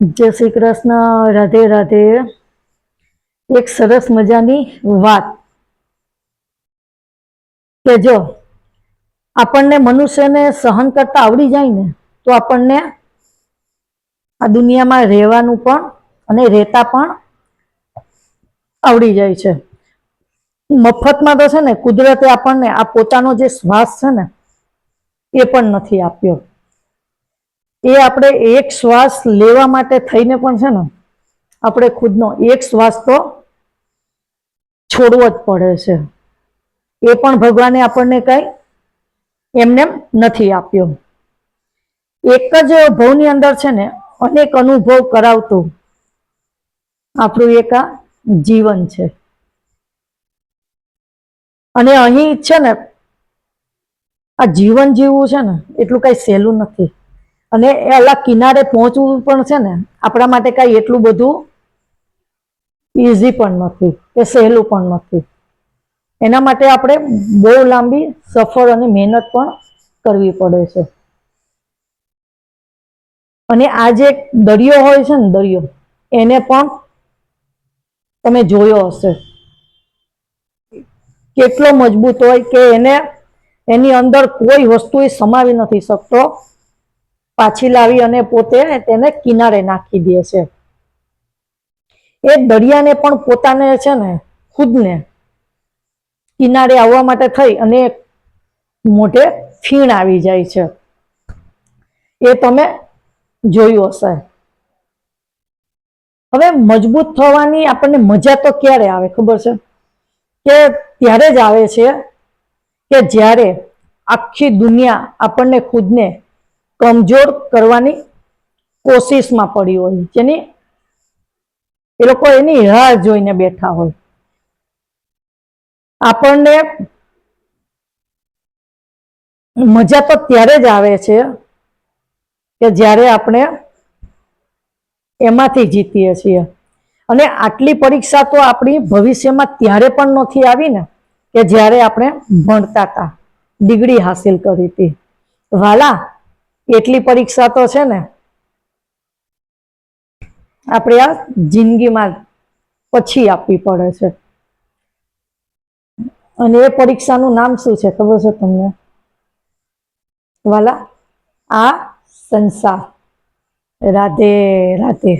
જય શ્રી કૃષ્ણ, રાધે રાધે. એક સરસ મજાની વાત. કે જો આપણને મનુષ્યને સહન કરતા આવડી જાય ને, તો આપણને આ દુનિયામાં રહેવાનું પણ અને રહેતા પણ આવડી જાય છે. મફતમાં તો છે ને, કુદરતે આપણને આ પોતાનો જે શ્વાસ છે ને, એ પણ નથી આપ્યો. એ આપણે એક શ્વાસ લેવા માટે થઈને પણ છે ને, આપણે ખુદનો એક શ્વાસ તો છોડવો જ પડે છે. એ પણ ભગવાને આપણને કઈ એમને નથી આપ્યો. એક જ ભવની અંદર છે ને, અનેક અનુભવ કરાવતું આપણું એક આ જીવન છે. અને અહીં છે ને, આ જીવન જીવવું છે ને, એટલું કઈ સહેલું નથી. અને એ અલા કિનારે પહોંચવું પણ છે ને, આપણા માટે કાંઈ એટલું બધું ઇઝી પણ નથી કે સહેલું પણ નથી. એના માટે આપણે બહુ લાંબી સફળ અને મહેનત પણ કરવી પડે છે. અને આ જે દરિયો હોય છે ને દરિયો, એને પણ તમે જોયો હશે. કેટલો મજબૂત હોય કે એને, એની અંદર કોઈ વસ્તુ સમાવી નથી શકતો. પાછી લાવી અને પોતે તેને કિનારે નાખી દે છે. એ દરિયાને પણ પોતાને છે ને, ખુદને કિનારે આવવા માટે થઈ અને મોઢે ફીણ આવી જાય છે. એ તમે જોયું હશે. હવે મજબૂત થવાની આપણને મજા તો ક્યારે આવે ખબર છે? કે ત્યારે જ આવે છે કે જ્યારે આખી દુનિયા આપણને ખુદને કમજોર કરવાની કોશિશમાં પડી હોય. જેની એ લોકો એની રાહ જોઈને બેઠા હોય. આપણને મજા તો ત્યારે જ આવે છે કે જ્યારે આપણે એમાંથી જીતીએ છીએ. અને આટલી પરીક્ષા તો આપણી ભવિષ્યમાં ત્યારે પણ નથી આવી ને કે જ્યારે આપણે ભણતા હતા. ડિગ્રી હાસિલ કરી હતી. વાલા એટલી પરીક્ષા તો છે ને, આપણે આ જિંદગીમાં પછી આપવી પડે છે. અને એ પરીક્ષાનું નામ શું છે ખબર છે તમને? વાલા, આ સંસાર. રાધે રાધે.